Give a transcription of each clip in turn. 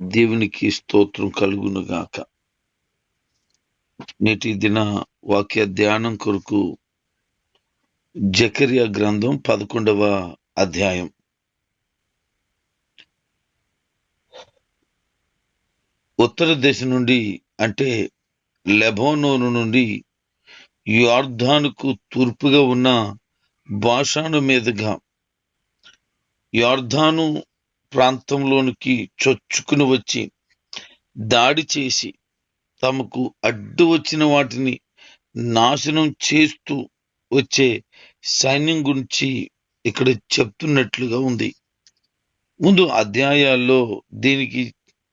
దేవునికి స్తోత్రం కలుగునుగాక. నేటి దిన వాక్య ధ్యానం కొరకు జకర్య గ్రంథం పదకొండవ అధ్యాయం. ఉత్తర దేశం నుండి అంటే లెబోనోను నుండి యార్ధానుకు తూర్పుగా ఉన్న భాషాను మీదుగా యార్ధాను ప్రాంతంలోనికి చొచ్చుకుని వచ్చి దాడి చేసి తమకు అడ్డు వచ్చిన వాటిని నాశనం చేస్తూ వచ్చే సైన్యం గురించి ఇక్కడ చెప్తున్నట్లుగా ఉంది. ముందు అధ్యాయాల్లో దీనికి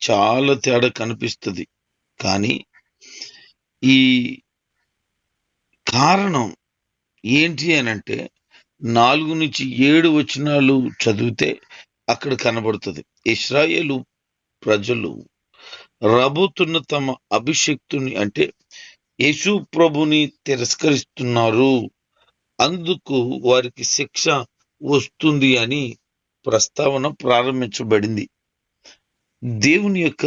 చాలా తేడా కనిపిస్తుంది. కానీ ఈ కారణం ఏంటి అని అంటే నాలుగు నుంచి ఏడు వచనాలు చదివితే అక్కడ కనబడుతుంది. ఇస్రాయేలు ప్రజలు రాబోతున్న తమ అభిషక్తుని అంటే యేసు ప్రభుని తిరస్కరిస్తున్నారు. అందుకు వారికి శిక్ష వస్తుంది అని ప్రస్తావన ప్రారంభించబడింది. దేవుని యొక్క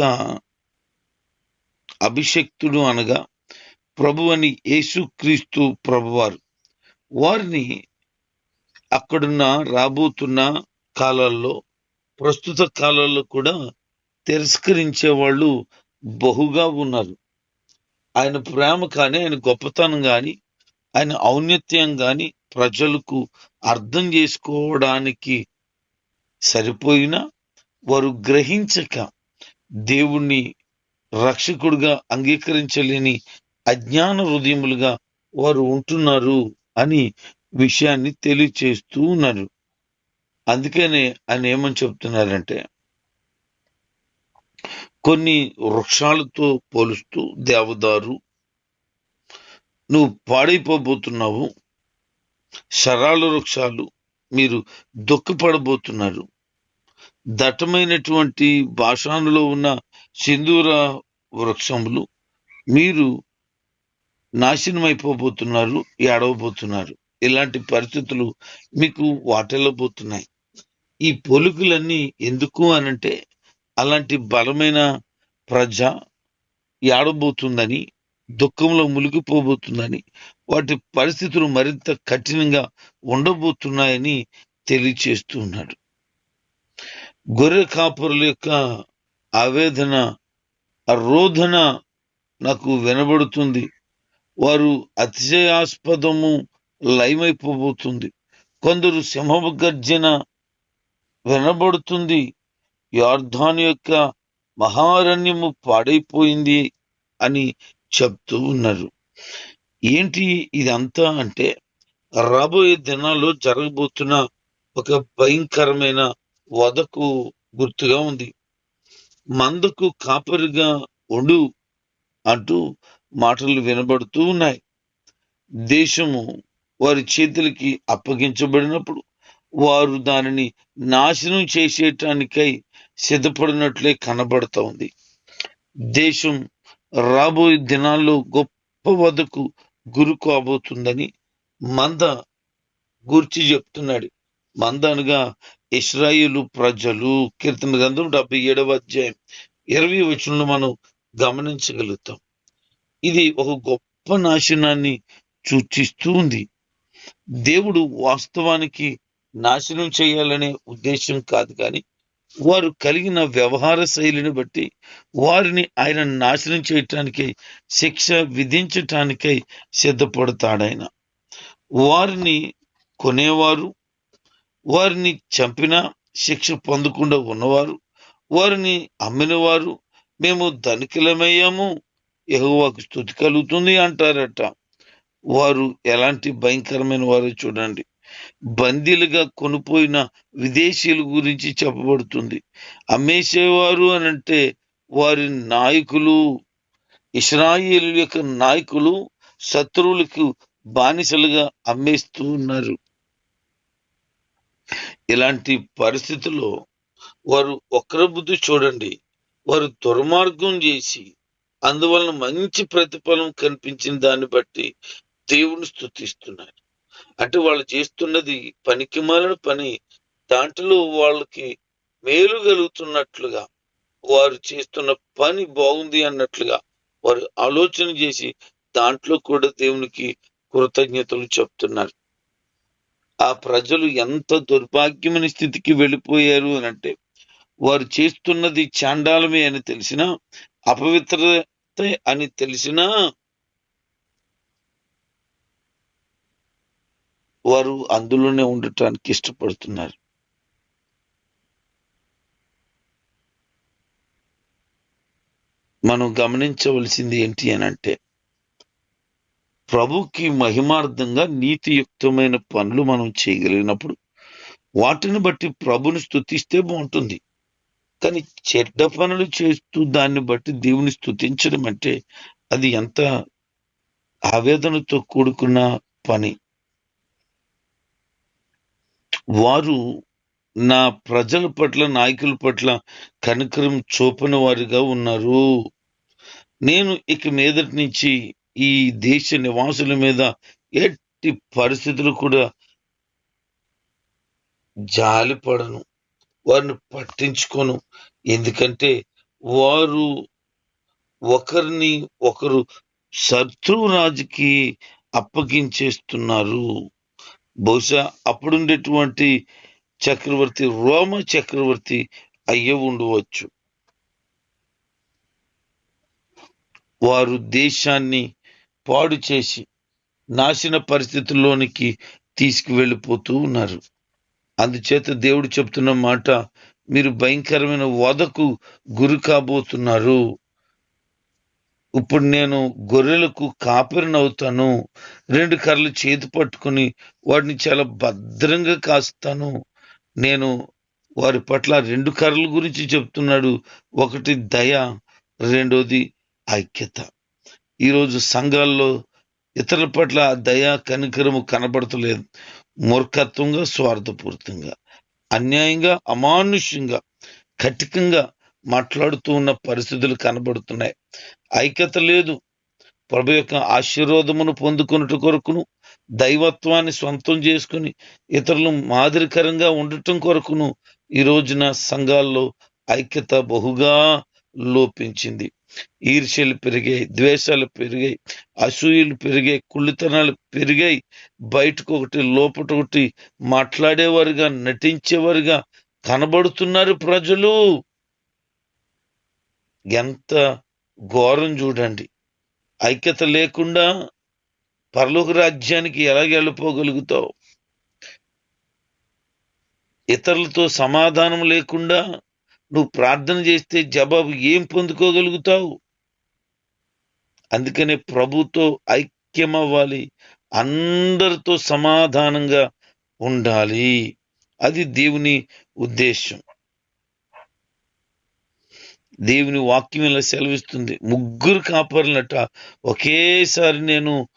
అభిషక్తుడు అనగా ప్రభు అని యేసుక్రీస్తు ప్రభువారు. వారిని అక్కడున్న రాబోతున్న కాలాల్లో ప్రస్తుత కాలాల్లో కూడా తిరస్కరించే వాళ్ళు బహుగా ఉన్నారు. ఆయన ప్రేమ కానీ ఆయన గొప్పతనం కానీ ఆయన ఔన్నత్యం కానీ ప్రజలకు అర్థం చేసుకోవడానికి సరిపోయినా వారు గ్రహించక దేవుణ్ణి రక్షకుడుగా అంగీకరించలేని అజ్ఞాన హృదయములుగా వారు ఉంటున్నారు అని విషయాన్ని తెలియచేస్తూ ఉన్నారు. అందుకనే ఆయన ఏమని చెప్తున్నారంటే కొన్ని వృక్షాలతో పోలుస్తూ దేవదారు నువ్వు పాడైపోబోతున్నావు శరాల వృక్షాలు మీరు దుఃఖపడబోతున్నారు దట్టమైనటువంటి భాషానులో ఉన్న సింధూర వృక్షములు మీరు నాశనమైపోబోతున్నారు ఏడవబోతున్నారు. ఇలాంటి పరిస్థితులు మీకు వాటెళ్ళబోతున్నాయి ఈ పొలుకులన్నీ ఎందుకు అనంటే అలాంటి బలమైన ప్రజ ఏడబోతుందని దుఃఖంలో మునిగిపోబోతుందని వాటి పరిస్థితులు మరింత కఠినంగా ఉండబోతున్నాయని తెలియచేస్తూ ఉన్నాడు. గొర్రె కాపురుల యొక్క ఆవేదన రోధన నాకు వినబడుతుంది. వారు అతిశయాస్పదము లయమైపోబోతుంది. కొందరు సింహము గర్జన వినబడుతుంది. యార్ధాన్ యొక్క మహారణ్యము పాడైపోయింది అని చెప్తూ ఉన్నారు. ఏంటి ఇదంతా అంటే రాబోయే దినాల్లో జరగబోతున్న ఒక భయంకరమైన వదకు గుర్తుగా ఉంది. మందకు కాపరిగా ఉండు అంటూ మాటలు వినబడుతూ ఉన్నాయి. దేశము వారి చేతులకి అప్పగించబడినప్పుడు వారు దానిని నాశనం చేసేటానికై సిద్ధపడినట్లే కనబడతా ఉంది. దేశం రాబోయే దినాల్లో గొప్ప వదకు గురు కాబోతుందని మంద గుర్చి చెప్తున్నాడు. మంద అనగా ఇస్రాయిలు ప్రజలు. కీర్తన గ్రంథం డెబ్బై ఏడవ అధ్యాయం ఇరవై వచనంలో మనం గమనించగలుగుతాం. ఇది ఒక గొప్ప నాశనాన్ని సూచిస్తూ ఉంది. దేవుడు వాస్తవానికి నాశనం చేయాలనే ఉద్దేశం కాదు కానీ వారు కలిగిన వ్యవహార శైలిని బట్టి వారిని ఆయన నాశనం చేయటానికై శిక్ష విధించటానికై సిద్ధపడతాడాయన. వారిని కొనేవారు వారిని చంపిన శిక్ష పొందకుండా ఉన్నవారు వారిని అమ్మినవారు మేము ధనికులమయ్యాము ఎగువకు స్థుతి కలుగుతుంది అంటారట. వారు ఎలాంటి భయంకరమైన వారు చూడండి. బందీలుగా కొనుపోయిన విదేశీయుల గురించి చెప్పబడుతుంది. అమ్మేసేవారు అని అంటే వారి నాయకులు ఇస్రాయిలు యొక్క నాయకులు శత్రువులకు బానిసలుగా అమ్మేస్తూ ఉన్నారు. ఇలాంటి పరిస్థితుల్లో వారు ఒకరి బుద్ధి చూడండి. వారు దుర్మార్గం చేసి అందువలన మంచి ప్రతిఫలం కనిపించిన దాన్ని బట్టి దేవుని స్థుతిస్తున్నారు అంటే వాళ్ళు చేస్తున్నది పనికి పని. దాంట్లో వాళ్ళకి మేలు కలుగుతున్నట్లుగా వారు చేస్తున్న పని బాగుంది అన్నట్లుగా వారు ఆలోచన చేసి దాంట్లో కూడా దేవునికి కృతజ్ఞతలు చెప్తున్నారు. ఆ ప్రజలు ఎంత దుర్భాగ్యమైన స్థితికి వెళ్ళిపోయారు అని అంటే వారు చేస్తున్నది చాండాలమే అని తెలిసినా అపవిత్రత అని తెలిసినా వారు అందులోనే ఉండటానికి ఇష్టపడుతున్నారు. మనం గమనించవలసింది ఏంటి అని అంటే ప్రభుకి మహిమార్థంగా నీతియుక్తమైన పనులు మనం చేయగలిగినప్పుడు వాటిని బట్టి ప్రభుని స్తుతిస్తే బాగుంటుంది. కానీ చెడ్డ పనులు చేస్తూ దాన్ని బట్టి దేవుని స్థుతించడం అంటే అది ఎంత ఆవేదనతో కూడుకున్న పని. వారు నా ప్రజల పట్ల నాయకుల పట్ల కనికరం చూపని వారిగా ఉన్నారు. నేను ఇక మీదటి నుంచి ఈ దేశ నివాసుల మీద ఎట్టి పరిస్థితులు కూడా జాలిపడను వారిని పట్టించుకోను. ఎందుకంటే వారు ఒకరిని ఒకరు శత్రురాజుకి అప్పగించేస్తున్నారు. బహుశా అప్పుడుండేటువంటి చక్రవర్తి రోమ చక్రవర్తి అయ్య ఉండవచ్చు. వారు దేశాన్ని పాడు చేసి నాశన పరిస్థితుల్లోనికి తీసుకువెళ్ళిపోతూ ఉన్నారు. అందుచేత దేవుడు చెప్తున్న మాట మీరు భయంకరమైన వదకు గురి కాబోతున్నారు. ఇప్పుడు నేను గొర్రెలకు కాపరినవుతాను రెండు కర్రలు చేతి పట్టుకుని వాటిని చాలా భద్రంగా కాస్తాను. నేను వారి పట్ల రెండు కర్రల గురించి చెప్తున్నాడు. ఒకటి దయ రెండోది ఐక్యత. ఈరోజు సంఘాల్లో ఇతరుల పట్ల దయ కనికరము కనబడతలేదు. మూర్ఖత్వంగా స్వార్థపూరితంగా అన్యాయంగా అమానుష్యంగా కటికంగా మాట్లాడుతూ ఉన్న పరిస్థితులు కనబడుతున్నాయి. ఐక్యత లేదు. ప్రభు యొక్క ఆశీర్వాదమును పొందుకున్నట్టు కొరకును దైవత్వాన్ని సొంతం చేసుకుని ఇతరులు మాదిరికరంగా ఉండటం కొరకును ఈ రోజున సంఘాల్లో ఐక్యత బహుగా లోపించింది. ఈర్ష్యలు పెరిగాయి ద్వేషాలు పెరిగాయి అసూయలు పెరిగాయి కుళ్ళితనాలు పెరిగాయి. బయటకు ఒకటి లోపట ఒకటి మాట్లాడేవారుగా నటించేవారుగా కనబడుతున్నారు ప్రజలు. ఎంత ఘోరం చూడండి. ఐక్యత లేకుండా పరలోక రాజ్యానికి ఎలా వెళ్ళిపోగలుగుతావు? ఇతరులతో సమాధానం లేకుండా నువ్వు ప్రార్థన చేస్తే జవాబు ఏం పొందుకోగలుగుతావు? అందుకనే ప్రభుతో ఐక్యమవ్వాలి. అందరితో సమాధానంగా ఉండాలి. అది దేవుని ఉద్దేశం. దేవుని వాక్యం ఇలా సెలవిస్తుంది. ముగ్గురు కాపర్లట ఒకేసారి నేను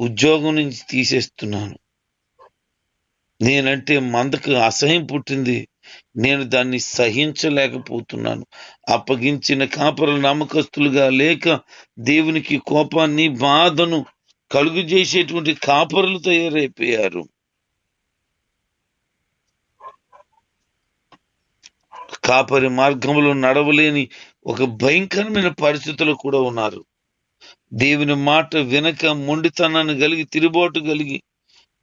ఉద్యోగం నుంచి తీసేస్తున్నాను. నేనంటే మందకు అసహ్యం పుట్టింది. నేను దాన్ని సహించలేకపోతున్నాను. అప్పగించిన కాపరులు నమ్మకస్తులుగా లేక దేవునికి కోపాన్ని బాధను కలుగు చేసేటువంటి కాపరులు తయారైపోయారు. కాపరి మార్గంలో నడవలేని ఒక భయంకరమైన పరిస్థితులు కూడా ఉన్నారు. దేవుని మాట వెనక మొండితనాన్ని కలిగి తిరుబాటు కలిగి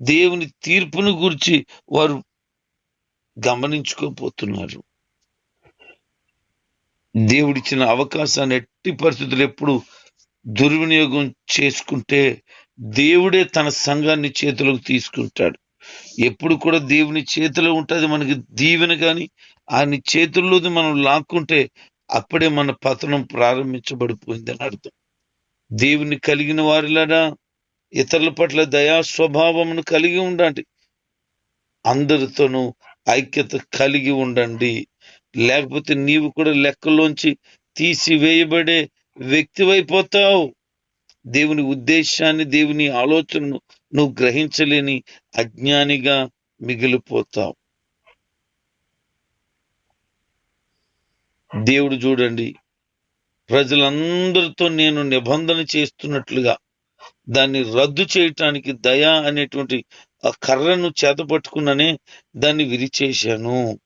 దేవుని తీర్పును గురించి వారు గమనించుకోపోతున్నారు. దేవుడిచ్చిన అవకాశాన్ని ఎట్టి పరిస్థితులు ఎప్పుడు దుర్వినియోగం చేసుకుంటే దేవుడే తన సంఘాన్ని చేతిలోకి తీసుకుంటాడు. ఎప్పుడు కూడా దేవుని చేతిలో ఉంటుంది మనకి దీవెన కానీ ఆయన చేతుల్లోది మనం లాక్కుంటే అప్పుడే మన పతనం ప్రారంభించబడిపోయిందని అర్థం. దేవుని కలిగిన వారిలారా ఇతరుల పట్ల దయా స్వభావమును కలిగి ఉండండి. అందరితోనూ ఐక్యత కలిగి ఉండండి. లేకపోతే నీవు కూడా లెక్కలోంచి తీసివేయబడే వ్యక్తివైపోతావు దేవుని ఉద్దేశాన్ని దేవుని ఆలోచనను నువ్వు గ్రహించలేని అజ్ఞానిగా మిగిలిపోతావు. దేవుడు చూడండి. ప్రజలందరితో నేను నిబంధన చేస్తున్నట్లుగా దాన్ని రద్దు చేయటానికి దయ అనేటువంటి ఆ కర్రను చేతపట్టుకున్ననే దాన్ని విరిచేశాను.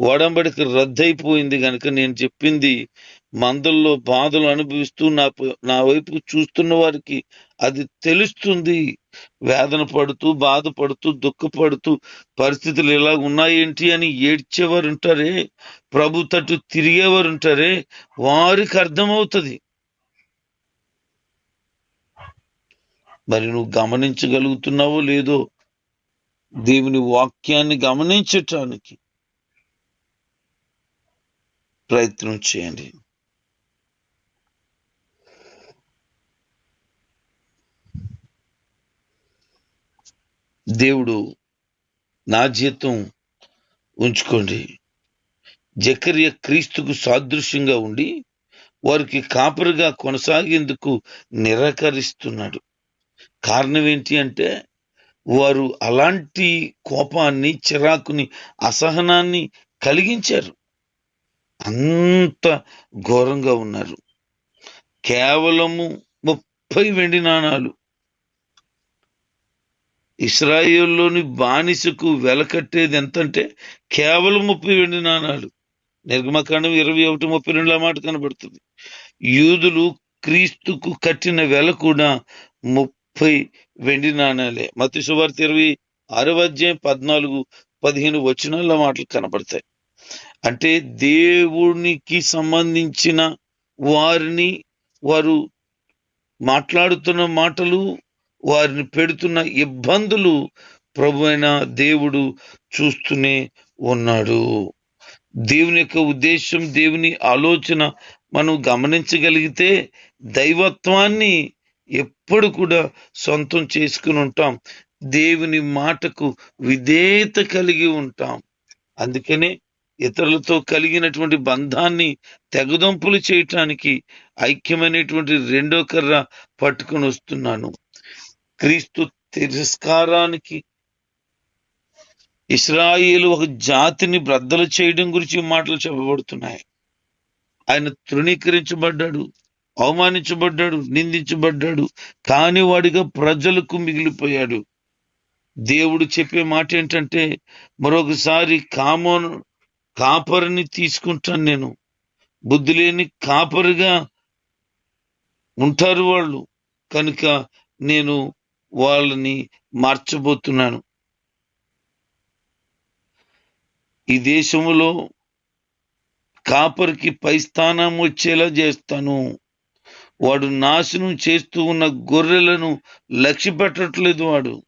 వడంబడికి రద్దయిపోయింది గనుక నేను చెప్పింది మందల్లో బాధలు అనుభవిస్తూ నా నా వైపు చూస్తున్న వారికి అది తెలుస్తుంది. వేదన పడుతూ బాధపడుతూ దుఃఖపడుతూ పరిస్థితులు ఇలా ఉన్నాయేంటి అని ఏడ్చేవారు ఉంటారే ప్రభు తట్టు తిరిగేవారు ఉంటారే వారికి అర్థమవుతుంది. మరి నువ్వు గమనించగలుగుతున్నావో లేదో దేవుని వాక్యాన్ని గమనించటానికి ప్రయత్నం చేయండి. దేవుడు నా జీతం ఉంచుకోండి. జకర్య క్రీస్తుకు సాదృశ్యంగా ఉండి వారికి కాపరిగా కొనసాగేందుకు నిరాకరిస్తున్నాడు. కారణం ఏంటి అంటే వారు అలాంటి కోపాన్ని చిరాకుని అసహనాన్ని కలిగించారు. అంత ఘోరంగా ఉన్నారు. కేవలము ముప్పై వెండి నాణాలు ఇస్రాయేల్లోని బానిసకు వెలకట్టేది ఎంతంటే కేవలం ముప్పై వెండి నాణాలు. నిర్గమకాండం ఇరవై ఒకటి ముప్పై రెండుల మాట కనబడుతుంది. యూదులు క్రీస్తుకు కట్టిన వెల కూడా ముప్పై వెండి నాణాలే. మతి సువార్త ఇరవై ఆరవ అధ్యాయం పద్నాలుగు పదిహేను వచనాల మాటలు కనబడతాయి. అంటే దేవునికి సంబంధించిన వారిని వారు మాట్లాడుతున్న మాటలు వారిని పెడుతున్న ఇబ్బందులు ప్రభు దేవుడు చూస్తూనే ఉన్నాడు. దేవుని యొక్క ఉద్దేశం దేవుని ఆలోచన మనం గమనించగలిగితే దైవత్వాన్ని ఎప్పుడు కూడా సొంతం చేసుకుని ఉంటాం. దేవుని మాటకు విధేయత కలిగి ఉంటాం. అందుకనే ఇతరులతో కలిగినటువంటి బంధాన్ని తెగదొంపులు చేయటానికి ఐక్యమైనటువంటి రెండో కర్ర పట్టుకొని వస్తున్నాను. క్రీస్తు తిరస్కారానికి ఇస్రాయిలు ఒక జాతిని బ్రద్దలు చేయడం గురించి మాటలు చెప్పబడుతున్నాయి. ఆయన తృణీకరించబడ్డాడు అవమానించబడ్డాడు నిందించబడ్డాడు కాని వాడిగా ప్రజలకు మిగిలిపోయాడు. దేవుడు చెప్పే మాట ఏంటంటే మరొకసారి కామోను కాపరిని తీసుకుంటాను నేను. బుద్ధి లేని కాపరిగా ఉంటారు వాళ్ళు. కనుక నేను వాళ్ళని మార్చబోతున్నాను. ఈ దేశంలో కాపరికి పై స్థానం వచ్చేలా చేస్తాను. వాడు నాశనం చేస్తూ ఉన్న గొర్రెలను లక్ష్య పెట్టట్లేదు వాడు.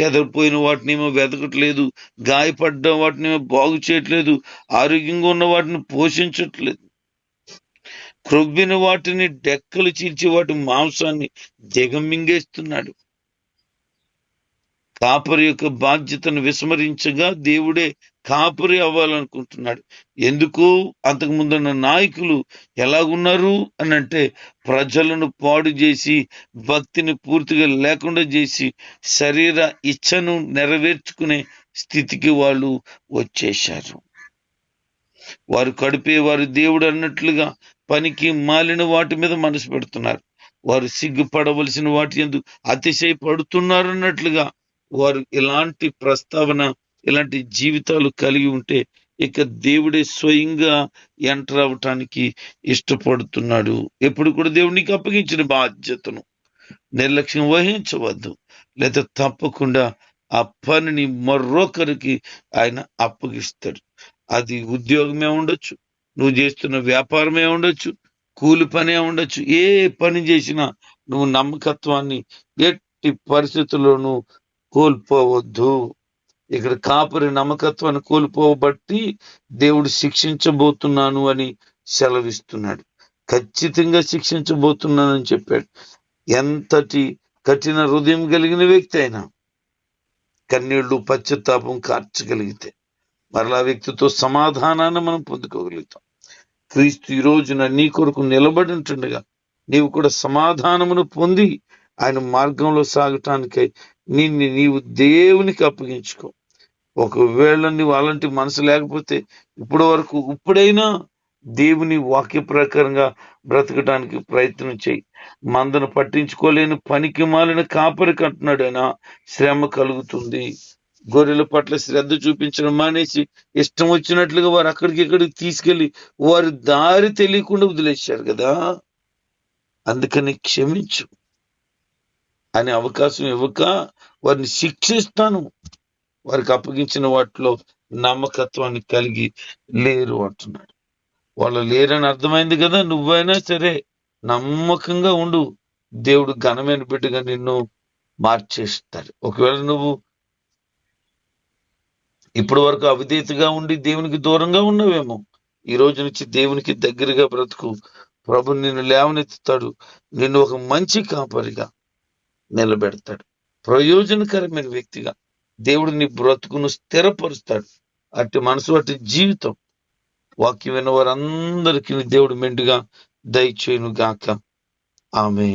చెదరిపోయిన వాటినేమో వెతకట్లేదు గాయపడ్డ వాటినేమో బాగు చేయట్లేదు ఆరోగ్యంగా ఉన్న వాటిని పోషించట్లేదు. క్రొవ్విన వాటిని డెక్కలు చీల్చి వాటి మాంసాన్ని దిగమింగేస్తున్నాడు. కాపరి యొక్క బాధ్యతను విస్మరించగా దేవుడే కాపరి అవ్వాలనుకుంటున్నాడు. ఎందుకు? అంతకు ముందున్న నాయకులు ఎలాగున్నారు అని అంటే ప్రజలను పాడు చేసి భక్తిని పూర్తిగా లేకుండా చేసి శరీర ఇచ్ఛను నెరవేర్చుకునే స్థితికి వాళ్ళు వచ్చేశారు. వారు కడిపే వారు దేవుడు అన్నట్లుగా పనికి మాలిన వాటి మీద మనసు పెడుతున్నారు. వారు సిగ్గుపడవలసిన వాటి ఎందుకు అతిశయపడుతున్నారు అన్నట్లుగా వారు ఇలాంటి ప్రస్తావన ఇలాంటి జీవితాలు కలిగి ఉంటే ఇక దేవుడే స్వయంగా ఎంటర్ అవటానికి ఇష్టపడుతున్నాడు. ఎప్పుడు కూడా దేవునికి అప్పగించిన బాధ్యతను. నిర్లక్ష్యం వహించవద్దు. లేదా తప్పకుండా ఆ పనిని మరొకరికి ఆయన అప్పగిస్తాడు. అది ఉద్యోగమే ఉండొచ్చు నువ్వు చేస్తున్న వ్యాపారమే ఉండొచ్చు కూలి పనే ఉండొచ్చు. ఏ పని చేసినా నువ్వు నమ్మకత్వాన్ని ఎట్టి పరిస్థితుల్లోనూ కోల్పోవద్దు. ఇక్కడ కాపరి నమ్మకత్వాన్ని కోల్పోబట్టి దేవుడు శిక్షించబోతున్నాను అని సెలవిస్తున్నాడు. ఖచ్చితంగా శిక్షించబోతున్నానని చెప్పాడు. ఎంతటి కఠిన హృదయం కలిగిన వ్యక్తి అయినా కన్నీళ్ళు పశ్చాత్తాపం కార్చగలిగితే మరలా వ్యక్తితో సమాధానాన్ని మనం పొందుకోగలుగుతాం. క్రీస్తు ఈ రోజున నీ కొరకు నిలబడి ఉంటుండగా నీవు కూడా సమాధానమును పొంది ఆయన మార్గంలో సాగటానికై నిన్ను నీవు దేవునికి అప్పగించుకో. ఒకవేళ నీవు అలాంటి మనసు లేకపోతే ఇప్పటి వరకు ఇప్పుడైనా దేవుని వాక్య ప్రకారంగా బ్రతకడానికి ప్రయత్నం చేయి. మందను పట్టించుకోలేని పనికి మాలిన కాపరికి అంటున్నాడైనా శ్రమ కలుగుతుంది. గొర్రెల పట్ల శ్రద్ధ చూపించడం మానేసి ఇష్టం వచ్చినట్లుగా వారు అక్కడికి ఇక్కడికి తీసుకెళ్ళి వారు దారి తెలియకుండా వదిలేశారు కదా. అందుకని క్షమించు. అనే అవకాశం ఇవ్వక వారిని శిక్షిస్తాను. వారికి అప్పగించిన వాటిలో నమ్మకత్వాన్ని కలిగి లేరు అంటున్నాడు. వాళ్ళు లేరని అర్థమైంది కదా? నువ్వైనా సరే నమ్మకంగా ఉండు. దేవుడు ఘనమైన బిడ్డగా నిన్ను మార్చేస్తాడు. ఒకవేళ నువ్వు ఇప్పటి వరకు అవిధేతగా ఉండి దేవునికి దూరంగా ఉన్నవేమో ఈ రోజు నుంచి దేవునికి దగ్గరగా బ్రతుకు. ప్రభు నిన్ను లేవనెత్తుతాడు. నిన్ను ఒక మంచి కాపరిగా నిలబెడతాడు. ప్రయోజనకరమైన వ్యక్తిగా దేవుడు నీ బ్రతుకును స్థిరపరుస్తాడు. అట్టి మనసు అట్టి జీవితం వాక్యం విన్న వారందరికీ దేవుడు మెండుగా దయచేయును గాక ఆమె